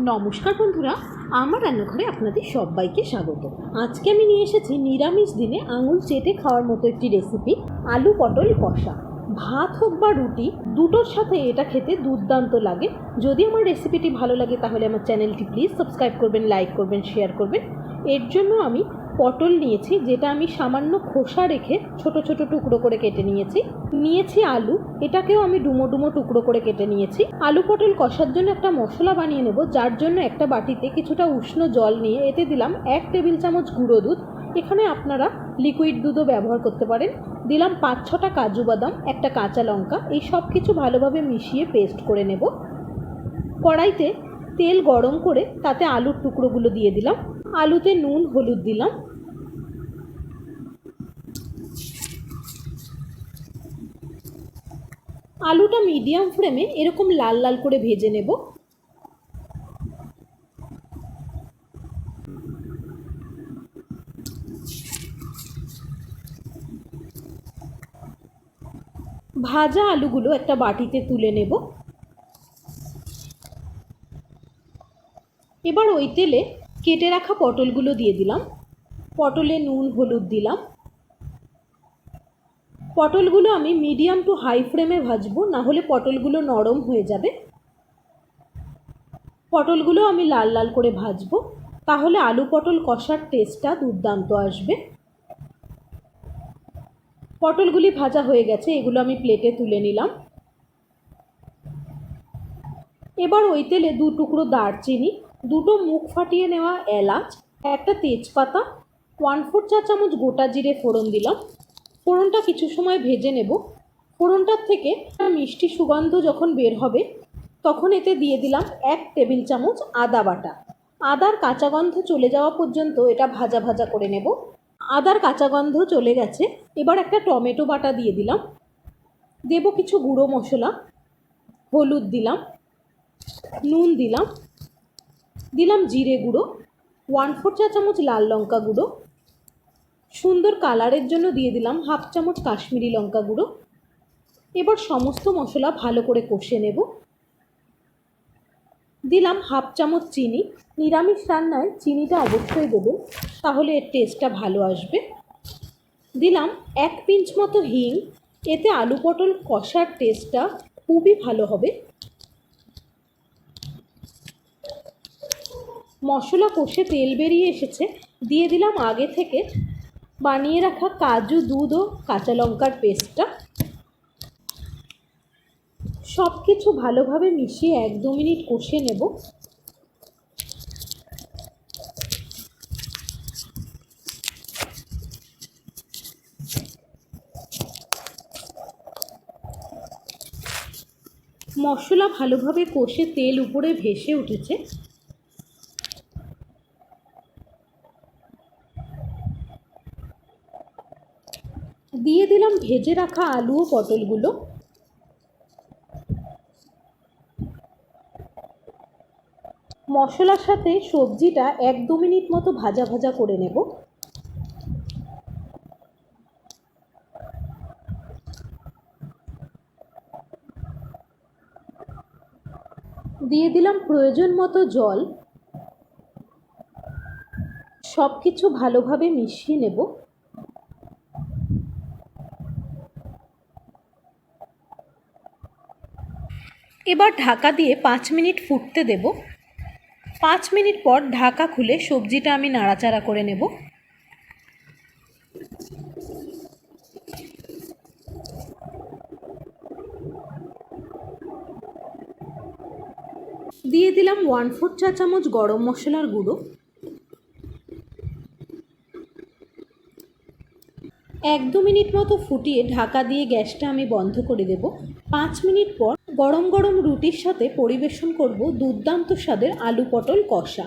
নমস্কার বন্ধুরা, আমার রান্নাঘরে আপনাদের সবাইকে স্বাগত। আজকে আমি নিয়ে এসেছি নিরামিষ দিনে আঙুল চেটে খাওয়ার মতো একটি রেসিপি আলু পটল কষা। ভাত হোক বা রুটি, দুটোর সাথে এটা খেতে দুর্দান্ত লাগে। যদি আমার রেসিপিটি ভালো লাগে তাহলে আমার চ্যানেলটি প্লিজ সাবস্ক্রাইব করবেন লাইক করবেন শেয়ার করবেন। এর জন্য আমি পটল নিয়েছি, যেটা আমি সামান্য খোসা রেখে ছোট ছোট টুকরো করে কেটে নিয়েছি। নিয়েছি আলু, এটাকেও আমি ডুমো ডুমো টুকরো করে কেটে নিয়েছি। আলু পটল কষার জন্য একটা মশলা বানিয়ে নেব, যার জন্য একটা বাটিতে কিছুটা উষ্ণ জল নিয়ে এতে দিলাম এক টেবিল চামচ গুঁড়ো দুধ। এখানে আপনারা লিকুইড দুধও ব্যবহার করতে পারেন। দিলাম পাঁচ ছটা কাজু বাদাম, একটা কাঁচা লঙ্কা, এই সব কিছু ভালোভাবে মিশিয়ে পেস্ট করে নেব। কড়াইতে তেল গরম করে তাতে আলুর টুকরোগুলো দিয়ে দিলাম। আলুতে নুন, হলুদ দিলাম। আলুটা মিডিয়াম ফ্লেমে এরকম লাল লাল করে ভেজে নেব। ভাজা আলুগুলো একটা বাটিতে তুলে নেব। এবার ওই তেলে কেটে রাখা পটলগুলো দিয়ে দিলাম। পটলে নুন, হলুদ দিলাম। পটলগুলো আমি মিডিয়াম টু হাই ফ্লেমে ভাজবো না হলে পটলগুলো নরম হয়ে যাবে। পটলগুলো আমি লাল লাল করে ভাজবো, তাহলে আলু পটল কষার টেস্টটা দুর্দান্ত আসবে। পটলগুলি ভাজা হয়ে গেছে, এগুলো আমি প্লেটে তুলে নিলাম। এবার ওই তেলে দু টুকরো দারচিনি, দুটো মুখ ফাটিয়ে নেওয়া এলাচ, একটা তেজপাতা ওয়ান ফোর চা চামচ গোটা জিরে ফোড়ন দিলাম। ফোড়নটা কিছু সময় ভেজে নেব। ফোড়নটার থেকে মিষ্টি সুগন্ধ যখন বের হবে, তখন এতে দিয়ে দিলাম এক টেবিল চামচ আদা বাটা। আদার কাঁচা গন্ধ চলে যাওয়া পর্যন্ত এটা ভাজা ভাজা করে নেব। আদার কাঁচা গন্ধ চলে গেছে, এবার একটা টমেটো বাটা দিয়ে দিলাম। দেব কিছু গুঁড়ো মশলা, হলুদ দিলাম, নুন দিলাম দিলাম জিরে গুঁড়ো, ওয়ান ফোর চা চামচ লাল লঙ্কা গুঁড়ো সুন্দর কালারের জন্য দিয়ে দিলাম হাফ চামচ কাশ্মীরি লঙ্কা গুঁড়ো। এবার সমস্ত মশলা ভালো করে কষে নেব। দিলাম হাফ চামচ চিনি। নিরামিষ রান্নায় চিনিটা অবশ্যই দেবেন, তাহলে এর টেস্টটা ভালো আসবে। দিলাম এক পিঞ্চ মতো হিং, এতে আলু পটল কষার টেস্টটা খুবই ভালো হবে। মশলা কষে তেল বেরিয়ে এসেছে, দিয়ে দিলাম আগে থেকে বানিয়ে রাখা কাজু, দুধ ও কাঁচা লঙ্কার পেস্টটা। সব কিছু ভালোভাবে মিশিয়ে এক দু মিনিট কষে নেব। মশলা ভালোভাবে কষে তেল উপরে ভেসে উঠেছে। দিয়ে দিলাম ভেজে রাখা আলু ও পটলগুলো। মশলার সাথে সবজিটা এক দু মিনিট মতো ভাজা ভাজা করে নেব। দিয়ে দিলাম প্রয়োজন মতো জল। সব কিছু ভালোভাবে মিশিয়ে নেব। এবার ঢাকা দিয়ে পাঁচ মিনিট ফুটতে দেব। পাঁচ মিনিট পর ঢাকা খুলে সবজিটা আমি নাড়াচাড়া করে নেব। দিয়ে দিলাম ওয়ান ফোর চা চামচ গরম মশলার গুঁড়ো। এক দু মিনিট মতো ফুটিয়ে ঢাকা দিয়ে গ্যাসটা আমি বন্ধ করে দেব। পাঁচ মিনিট পর গরম গরম রুটির সাথে পরিবেশন করব দুর্দান্ত স্বাদের আলু পটল কষা।